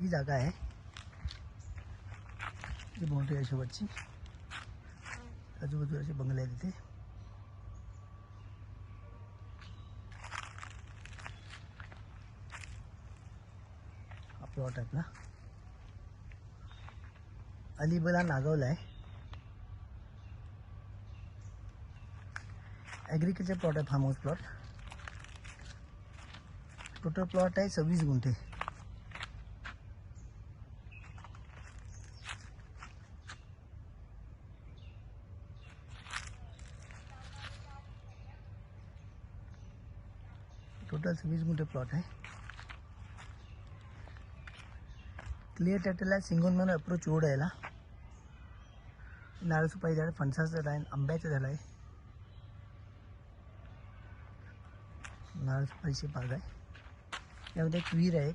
ही। जागा ही बाउंड्री आहे शेवटची आजूबाजूला असे बंगले आहेत तिथे हा प्लॉट आपला नागवला आहे ॲग्रिकल्चर प्लॉट आहे farm house plot total plot आहे सव्वीस गुंठे। टोटल सव्वीस गुंटे प्लॉट है। क्लिअर आहे सिंगल म्हणून अप्रोच आहे नारळ सुपारी झाड फणसाचं झाड आहे आंब्याचं झाड आहे नारळ सुपारीची बाग आहे यामध्ये एक विहीर आहे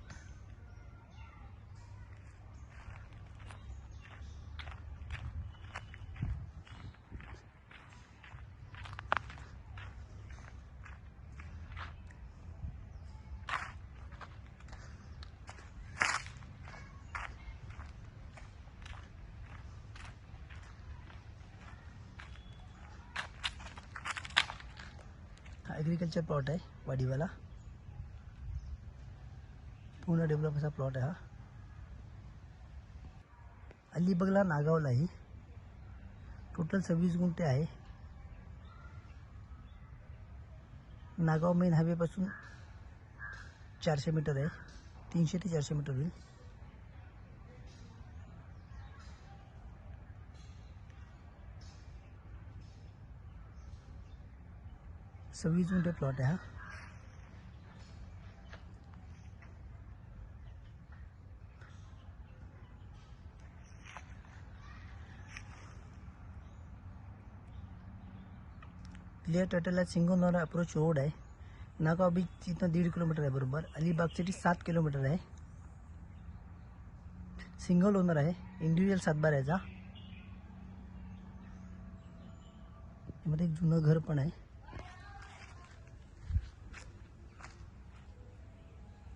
ॲग्रिकल्चर प्लॉट आहे वाडीवाला. पूर्ण डेव्हलप असा प्लॉट आहे हा. अलिबागला नागावला ही टोटल सव्वीस गुंठे आहे. नागाव मेन हायवेपासून चारशे मीटर आहे. तीनशे ते चारशे मीटर होईल. सव्वीस गुंठे प्लॉट आहे हा क्लिअर टायटलला सिंगोनोरा अप्रोच रोड आहे नागाव बीच तिथं दीड किलोमीटर आहे बरोबर। अलिबाग सिटी सात किलोमीटर आहे सिंगल ओनर आहे इंडिव्हिज्युअल सातबार याचा यामध्ये एक जुनं घर आहे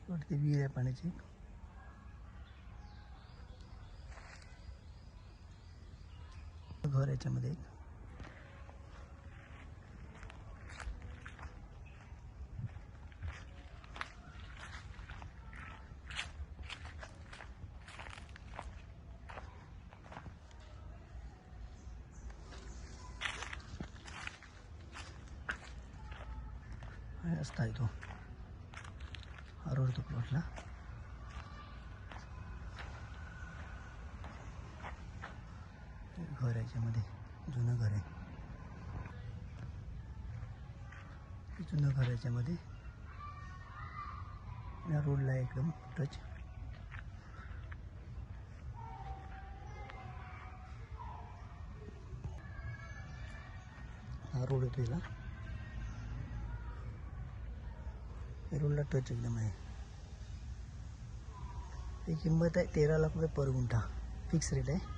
वरती विहीर घर याच्यामध्ये रस्ता तो। हा रोड प्लॉटला घर याच्यामध्ये. जुनं घर आहे. जुनं घर याच्यामध्ये. या रोडला एकदम टच हा रोड येतो याला. हे रोडला टच एकदम आहे ही किंमत आहे तेरा लाख रुपये पर गुंठा फिक्स रेट आहे